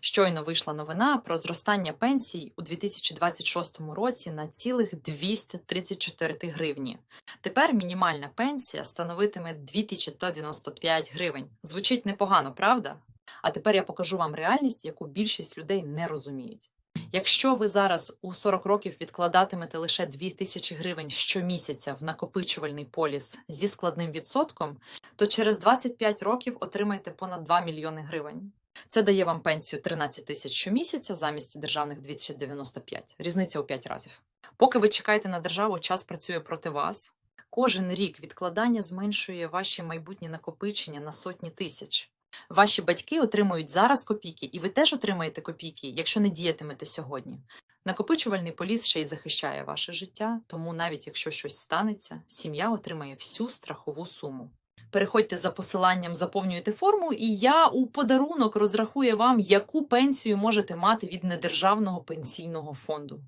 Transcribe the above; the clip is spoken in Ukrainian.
Щойно вийшла новина про зростання пенсій у 2026 році на цілих 234 гривні. Тепер мінімальна пенсія становитиме 2195 гривень. Звучить непогано, правда? А тепер я покажу вам реальність, яку більшість людей не розуміють. Якщо ви зараз у 40 років відкладатимете лише 2000 гривень щомісяця в накопичувальний поліс зі складним відсотком, то через 25 років отримаєте понад 2 мільйони гривень. Це дає вам пенсію 13 тисяч щомісяця замість державних 2095. Різниця у 5 разів. Поки ви чекаєте на державу, час працює проти вас. Кожен рік відкладання зменшує ваші майбутні накопичення на сотні тисяч. Ваші батьки отримують зараз копійки, і ви теж отримаєте копійки, якщо не діятимете сьогодні. Накопичувальний поліс ще й захищає ваше життя, тому навіть якщо щось станеться, сім'я отримає всю страхову суму. Переходьте за посиланням, заповнюйте форму, і я у подарунок розрахую вам, яку пенсію можете мати від недержавного пенсійного фонду.